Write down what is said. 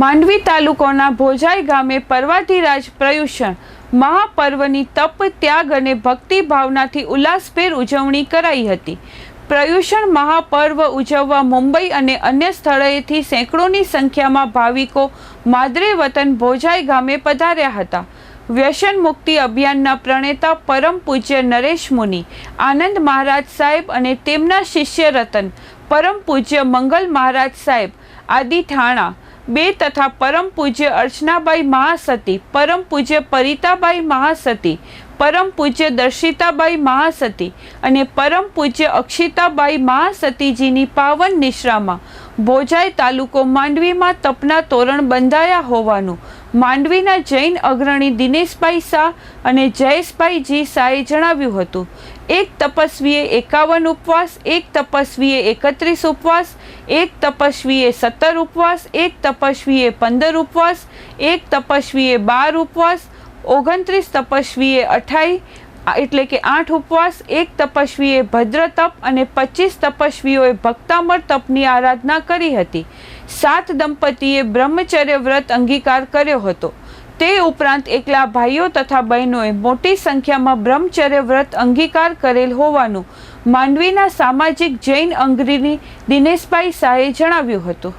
માંડવી તાલુકાના ભોજાઈ ગામે પર્વાધિરાજ પ્રયુષણ મહાપર્વની તપ, ત્યાગ અને ભક્તિ ભાવનાથી ઉલ્લાસભેર ઉજવણી કરાઈ હતી. પ્રયુષણ મહાપર્વ ઉજવવા મુંબઈ અને અન્ય સ્થળેથી સેંકડોની સંખ્યામાં ભાવિકો માદરે વતન ભોજાઈ ગામે પધાર્યા હતા. વ્યસન મુક્તિ અભિયાનના પ્રણેતા પરમ પૂજ્ય નરેશ મુનિ, આનંદ મહારાજ સાહેબ અને તેમના શિષ્ય રતન, પરમ પૂજ્ય મંગલ મહારાજ સાહેબ, આદિ ઠાણા બે તથા પરમ પૂજ્ય અર્ચનાબાઈ મહાસતી, પરમ પૂજ્ય પરિતાબાઈ મહાસતી, પરમ પૂજ્ય દર્શિતાબાઈ મહાસતી અને પરમ પૂજ્ય અક્ષિતાબાઈ મહાસતીજીની પાવન નિશ્રામાં ભોજાઈ તાલુકો માંડવીમાં તપના તોરણ બંધાયા હોવાનું માંડવીના જૈન અગ્રણી દિનેશભાઈ શાહ અને જયેશભાઈ જી શાહે જણાવ્યું હતું, એક તપસ્વીએ એકાવન ઉપવાસ, એક તપસ્વીએ એકત્રીસ ઉપવાસ, એક તપસ્વીએ સત્તર ઉપવાસ, એક તપસ્વીએ પંદર ઉપવાસ, એક તપસ્વીએ બાર ઉપવાસ, ઓગણત્રીસ તપસ્વીએ અઠાઈ એટલે કે આઠ ઉપવાસ, એક તપસ્વીએ ભદ્ર તપ અને પચીસ તપસ્વીઓએ ભક્તામર તપની આરાધના કરી હતી. સાત દંપતીએ બ્રહ્મચર્ય વ્રત અંગીકાર કર્યો હતો. તે ઉપરાંત એકલા ભાઈઓ તથા બહેનોએ મોટી સંખ્યામાં બ્રહ્મચર્ય વ્રત અંગીકાર કરેલ હોવાનું માંડવીના સામાજિક જૈન અંગ્રીની દિનેશભાઈ શાહે જણાવ્યું હતું.